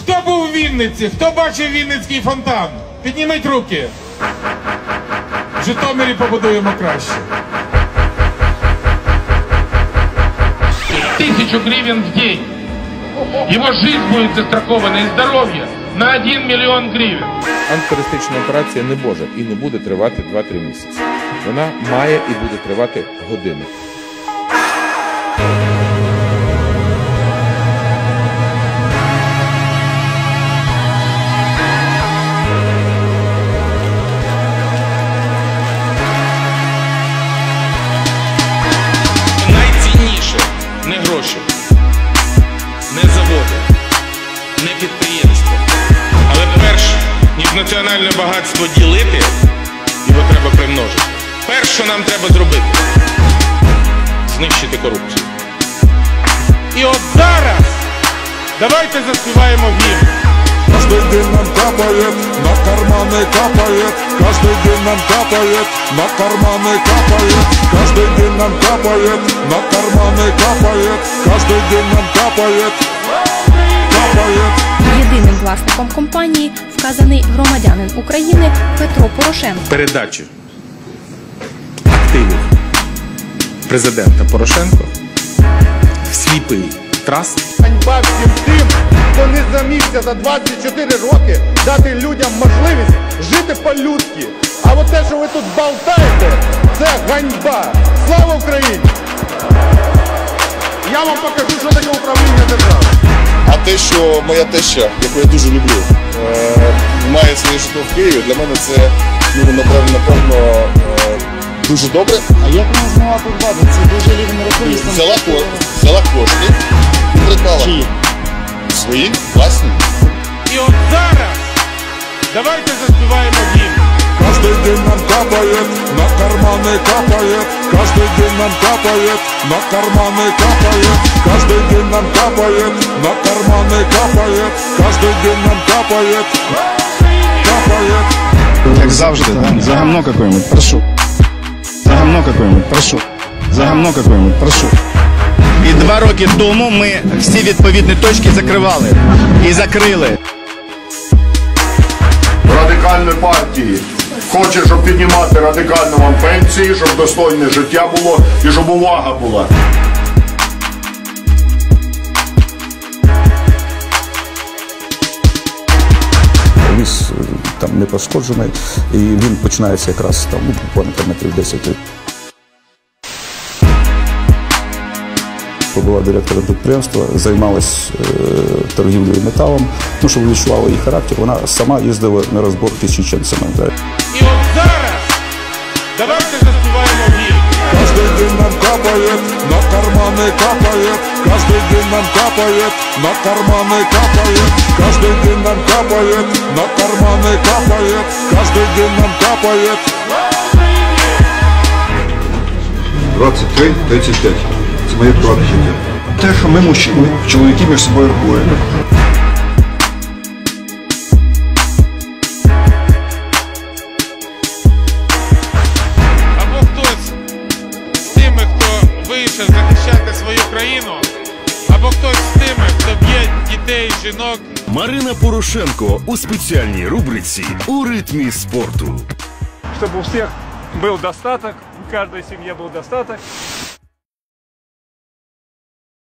Хто був у Вінниці? Хто бачив Вінницький фонтан? Підніміть руки. В Житомирі побудуємо краще. Тысячу гривен в день. Его жизнь будет застрахована и здоровье на 1 миллион гривен. Антитерористична операція не може і не буде тривати 2-3 місяці. Вона має і буде тривати години. національне багатство ділити, його треба примножити. Перше, що нам треба зробити знищити корупцію. І от зараз давайте заспіваємо гімн. Каждый день нам капает, на карманы капает Каждый день нам капает, на карманы капает Каждый день нам капает, на карманы капает Каждый день нам капает, капает Єдиним власником компанії вказаний громадянин України Петро Порошенко. Передачі активів президента Порошенко в сліпий траст Ганьба всім тим, хто не замігся за 24 роки дати людям можливість жити по-людськи. А от те, що ви тут болтаєте, це ганьба. Слава Україні! Я вам покажу, що таке управління держави. А те, що моя теща, яку я дуже люблю, е, має своє житло в Києві, для мене це ну, напевно, напевно е, дуже добре. А як вона змогла тут владу? Це дуже рівень рухомість. Взяла, ко- взяла кошти і придбала Чиї? свої власні. І от зараз давайте заспіваємо гімн. Каждый день нам капает, на карманы капает Каждый день нам капает, на карманы капает Каждый день нам капает, на карманы капает Каждый день нам капает, капает Как завжди, да? За гамно какое-нибудь, прошу. За гамно какое-нибудь, прошу. За гамно какое-нибудь, прошу. І два роки тому ми всі відповідні точки закривали. І закрили. радикальної партії хоче, щоб піднімати радикально вам пенсії, щоб достойне життя було і щоб увага була. Ліс е, там не пошкоджений, і він починається якраз там ну, буквально метрів 10. Була директором підприємства, займалась е, торгівлею металом. Ну, щоб ви відчували її характер, вона сама їздила на розборки з чеченцями. Да. І от зараз давайте заспіваємо гімн. Каждый день нам капает, на карманы капает Каждый день нам капает, на карманы капает Каждый день нам капает, на карманы капает Каждый день нам капает 23-35. Це моє приватне життя. Те, що ми мужчини, чоловіки між собою рахуємо. Або хтось з тими, хто вийшов захищати свою країну, або хтось з тими, хто б'є дітей, жінок. Марина Порошенко у спеціальній рубриці у ритмі спорту. чтобы у всех был достаток, у каждой семье был достаток.